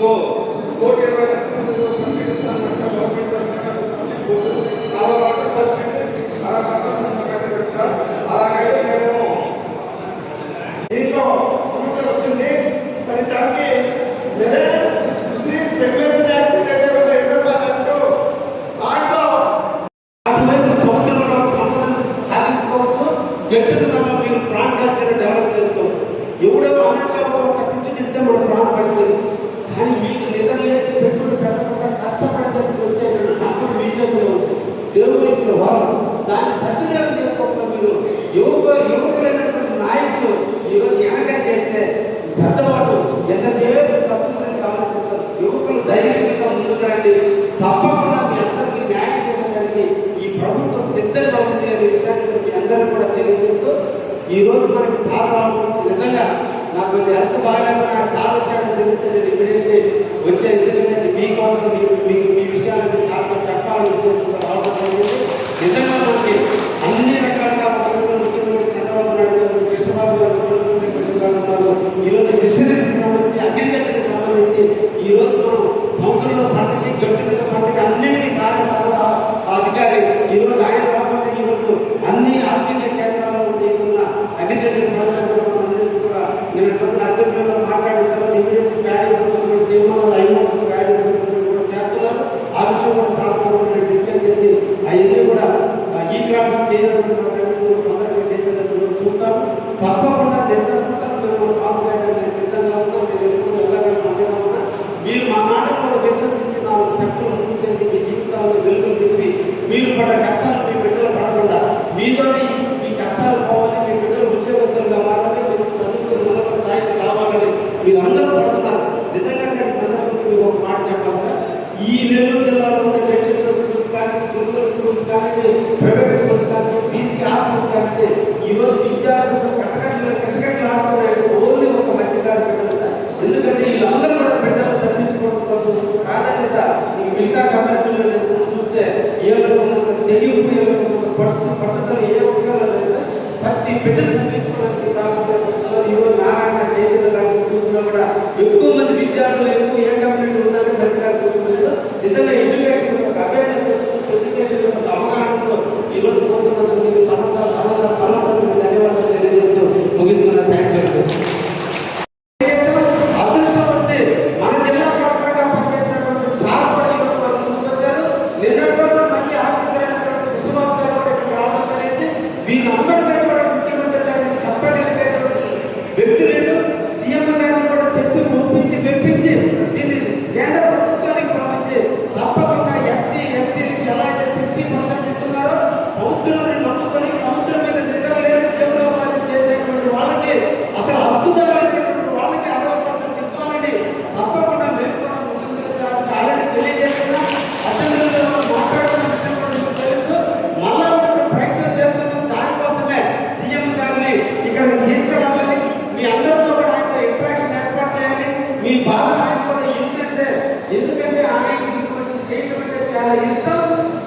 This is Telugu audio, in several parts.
నోటీసులు కోటి ఇరవై లక్షల సబ్సిడీ ఇస్తాను గవర్నమెంట్ సబ్సిడీ సబ్సిడీ అరవై సార్. అలాగైతే మేము దీంట్లో సమస్య వచ్చింది. మరి దానికి వేరే ముస్లిమ్స్ రెగ్యులేషన్ యాక్ట్ ఏదైతే ఉందో ఇరవై యాక్ట్ దాంట్లో సాధించుకోవచ్చు. గట్టును మీరు ప్రాంత డెవలప్ చేసుకోవచ్చు. ఎవడో అమెరికాలో ఒక తిండి తింటే మనం ప్రాణం పడిపోయింది. తెలియజేస్తూ ఈరోజు మనకి సార్ రావడం నిజంగా నాకు కొంచెం హెల్త్ బాగాలేకుండా ఆ సార్ వచ్చాడని తెలిస్తే నేను ఇమీడియట్లీ వచ్చే ఎందుకంటే అది మీకోసం మీకు మీకు మీ విషయాలని సార్తో చెప్పాలని ఉద్దేశంతో రావడం నిజంగా మనకి అన్ని రకాలుగా ముఖ్యమంత్రి చంద్రబాబు నాయుడు గారు కృష్ణబాబు గారు ఉన్నారు. ఈరోజు ఫిషరీకి సంబంధించి అగ్రికల్చర్కి సంబంధించి ఈరోజు మనం సముద్రంలో పంటకి గట్టి మీద పంటకి అన్నిటికీ సారే సర్వ అధికారి. ఈరోజు ఆయన మీరు పడ్డ కష్టాలు మీ బిడ్డలు పడకుండా మీతోనే మీ కష్టాలు పోవాలి మీ బిడ్డలు ఉద్యోగస్తులుగా మారాలి మంచి చదువుకుని ఉన్నత స్థాయికి రావాలని మీరు అందరూ పడుతున్నారు. నిజంగా సార్ ఈ సందర్భంగా మీకు ఒక మాట చెప్పాలి సార్. ఈ నెల్లూరు జిల్లాలో ఉండే రెసిడెన్షియల్ స్కూల్స్ కానీ గురుకుల స్కూల్స్ కానీ ప్రైవేట్ స్కూల్స్ కానీ బీసీ హాస్టల్స్ కానీ ఈరోజు విద్యార్థులతో కట్టకట్టలు కట్టకట్టలు ఆడుతున్నాయి. ఓన్లీ ఒక మత్స్యకారు బిడ్డలు సార్. ఎందుకంటే వీళ్ళందరూ కూడా బిడ్డలు చదివించుకోవడం కోసం ప్రాధాన్యత మిగతా కంపెనీ ఉన్నంత పట్టు పట్టుదల ఏ ఒక్కరిలో లేదు సార్. ప్రతి బిడ్డను చదివించుకోవడానికి తాగుతున్నారు ఈరోజు నారాయణ చైతన్య లాంటి స్కూల్స్లో కూడా ఎక్కువ మంది విద్యార్థులు ఎక్కువ ఏ కమ్యూనిటీ ఉందని మత్స్యకారు నిజంగా ఎడ్యుకేషన్ అవేర్నెస్ ఎడ్యుకేషన్ యొక్క అవగాహనతో ఈ పోతున్నందుకు సమంగా సమంగా సమ సమర్థ ధన్యవాదాలు తెలియజేస్తూ ముగిస్తున్న థ్యాంక్ యూ అదృష్టవంతి మన జిల్లా కలెక్టర్గా పనిచేసినటువంటి సార్ కూడా ఈరోజు మన ముందుకు వచ్చారు నిన్నటి రోజున మంచి ఆఫీసర్ అయినటువంటి కృష్ణబాబు గారు కూడా ఇక్కడికి రావడం జరిగింది వీళ్ళందరి మీద కూడా ముఖ్యమంత్రి గారిని చెప్పగలిగేటువంటి వ్యక్తులను సీఎం గారిని కూడా చెప్పి ఒప్పించి మెప్పించి దీన్ని కేంద్ర ప్రభుత్వానికి పంపించి తప్పకుండా ఎస్సీ ఎస్టీలకి ఎలా అయితే సిక్స్టీ పర్సెంట్ ఇస్తున్నారో సముద్రాన్ని నమ్ముకొని సముద్రం మీద నిద్ర లేని జీవనోపాధి చేసేటువంటి వాళ్ళకి అసలు అద్భుతమైనటువంటి వాళ్ళకి అరవై పర్సెంట్ ఇవ్వాలని తప్పకుండా మేము కూడా ముందుకు దానికి ఆల్రెడీ తెలియజేస్తున్నాం అసెంబ్లీలో మాట్లాడుతున్న విషయం కూడా మీకు తెలుసు మళ్ళా ఒక ప్రయత్నం చేస్తున్నాం దానికోసమే సీఎం గారిని ఇక్కడికి తీసుకురావాలి మీ అందరితో కూడా ఆయనతో ఇంటరాక్షన్ ఏర్పాటు చేయాలి మీ బాధ ఆయన కూడా ఏంటంటే ఎందుకంటే ఆయన ఇటువంటి చేయడం అంటే చాలా ఇష్టం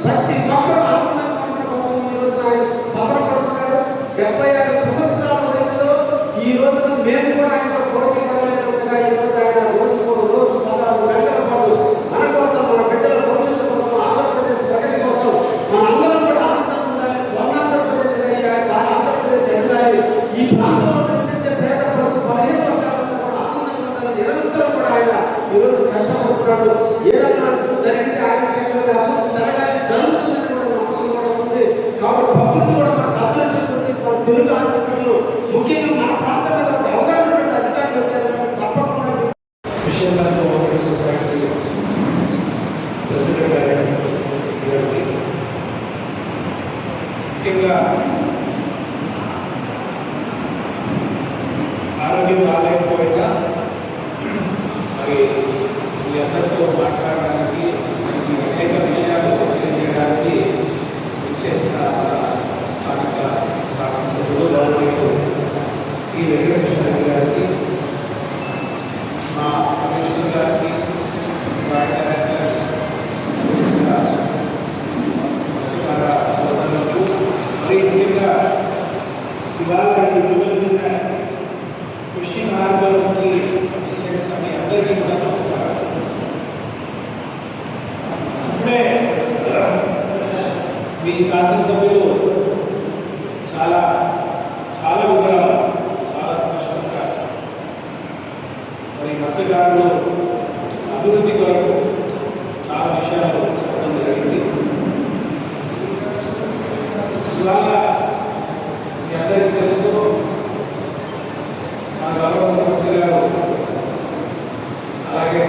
ప్రతి ఒక్కరు ఆనందంగా ఉండడం కోసం ఈ రోజు ఆయన తపన పడుతున్నారు డెబ్బై ఆరు సంవత్సరాల వయసులో ఈ రోజు మేము కూడా ఆయనతో పోటీ పడలేకుండా ఈ రోజు ఆయన రోజుకు రోజు పదహారు గంటల పాటు మన కోసం మన బిడ్డల భవిష్యత్తు కోసం ఆంధ్రప్రదేశ్ ప్రగతి కోసం మన కూడా ఆనందంగా ఉండాలి స్వర్ణాంధ్రప్రదేశ్ అయ్యాక ఆంధ్రప్రదేశ్ ఎదగాలి ఈ ప్రాంతంలో నివసించే పేద ప్రజలు బలహీన వర్గాలంతా కూడా ఆనందంగా ఉండాలి నిరంతరం కూడా ఆయన కష్టపడుతున్నాడు ఏదన్నా జరిగితే ఆయన అభివృద్ధి జరగాలి జరుగుతుంది మీ శాసనసభ్యులు చాలా చాలా వివరాలు చాలా స్పష్టంగా మరి మత్స్యకారులు అభివృద్ధి కొరకు చాలా విషయాలు చెప్పడం జరిగింది. ఇవాళ మీ అందరికీ తెలుసు మా గౌరవ ముఖ్యమంత్రి గారు అలాగే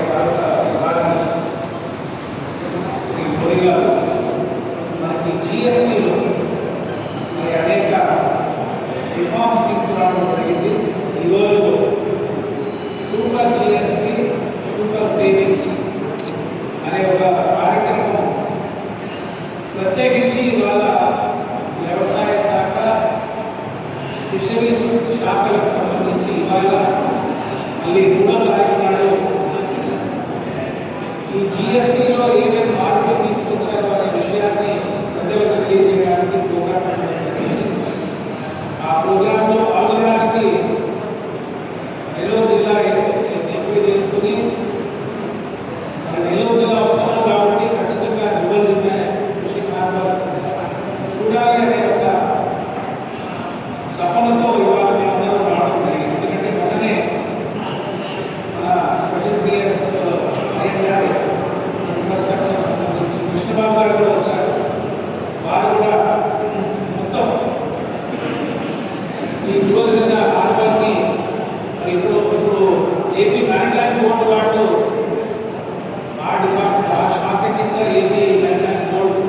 తపనతో ఇవాళ మేము అందరూ రావడం జరిగింది ఎందుకంటే మొన్ననే మన స్పెషల్ సిఎస్ అయ్యన్ గారు ఇన్ఫ్రాస్ట్రక్చర్ సంబంధించి కృష్ణబాబు గారు కూడా వచ్చారు. వారు కూడా మొత్తం ఈ జోదిన ఆల్బాన్ని మరి ఇప్పుడు ఇప్పుడు ఏపీ మ్యారిటైమ్ బోర్డు వాళ్ళు ఆ డిపార్ట్మెంట్ ఆ శాఖ కింద ఏపీ మ్యారిటైమ్ బోర్డు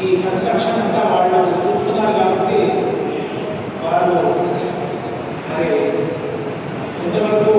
ఈ కన్స్ట్రక్షన్ అంతా వాళ్ళు చూస్తున్నారు కాబట్టి వారు మరి ఎంతవరకు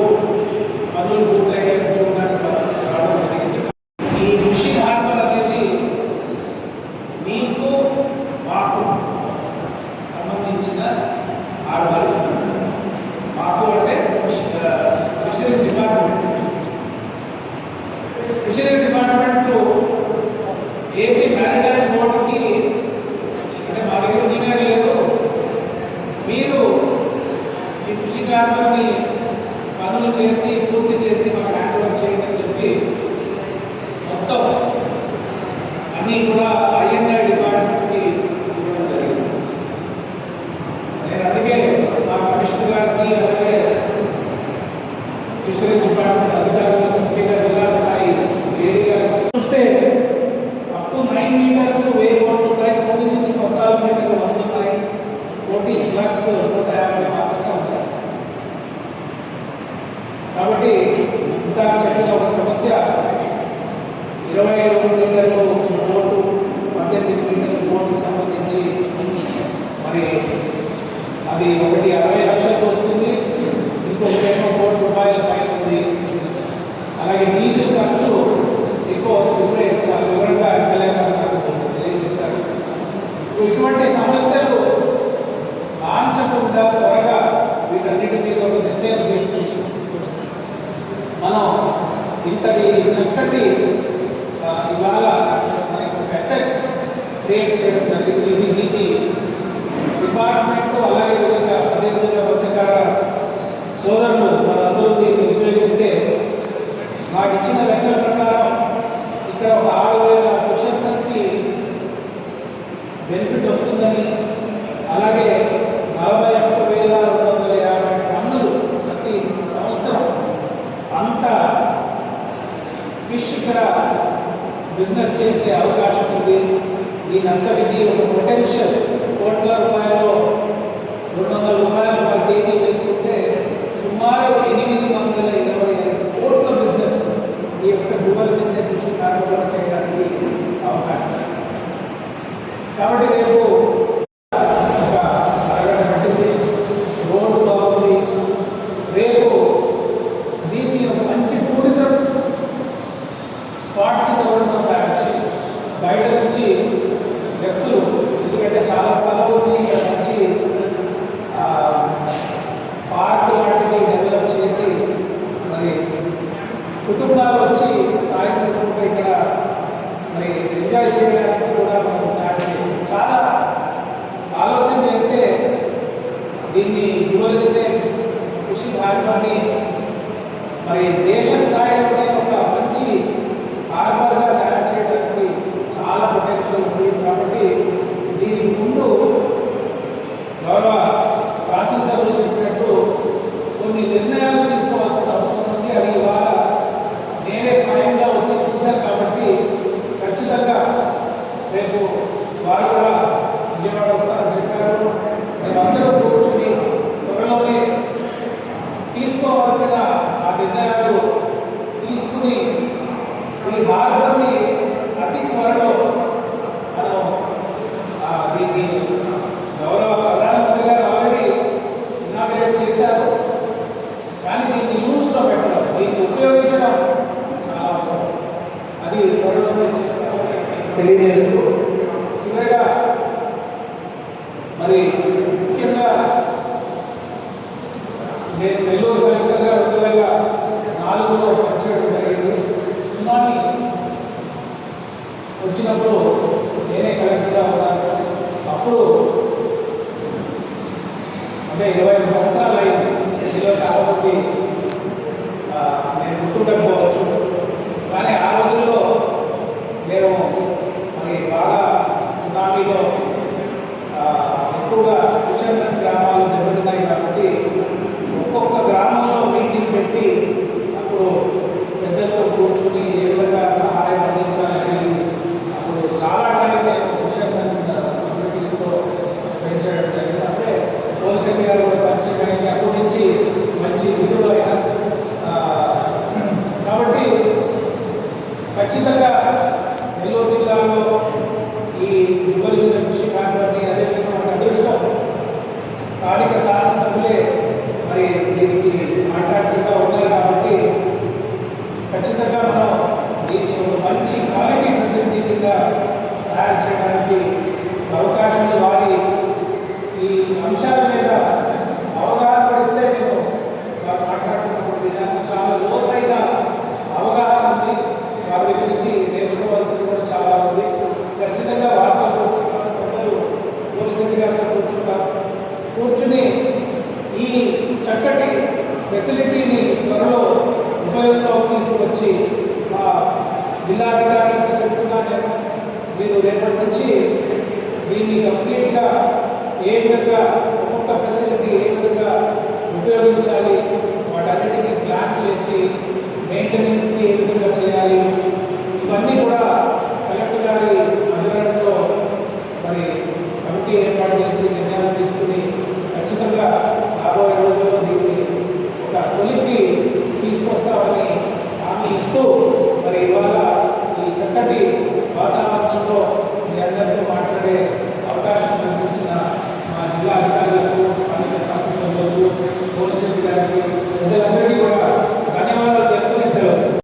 రెండు వందల రూపాయలు ఒక కేజీ వేసుకుంటే సుమారు ఎనిమిది వందల ఇరవై ఐదు కోట్ల బిజినెస్ ఈ యొక్క జువల్ బిజినెస్ విషయం కార్యక్రమం చేయడానికి అవకాశం కాబట్టి రేపు errado వచ్చినప్పుడు నేనే కలెక్టర్గా ఉన్నాను అప్పుడు అంటే ఇరవై ఐదు సంవత్సరాలు అయింది. ఇందులో చాలామంది నేను గుర్తుండకపోవచ్చు. కానీ ఆ రోజుల్లో మేము మరి బాగా సునామీలో ఎక్కువగా ఫెసిలిటీని త్వరలో ఉపయోగంలోకి తీసుకొచ్చి మా జిల్లా అధికారులకు చెప్తున్నాను. మీరు రేపటి నుంచి దీన్ని కంప్లీట్గా ఏ విధంగా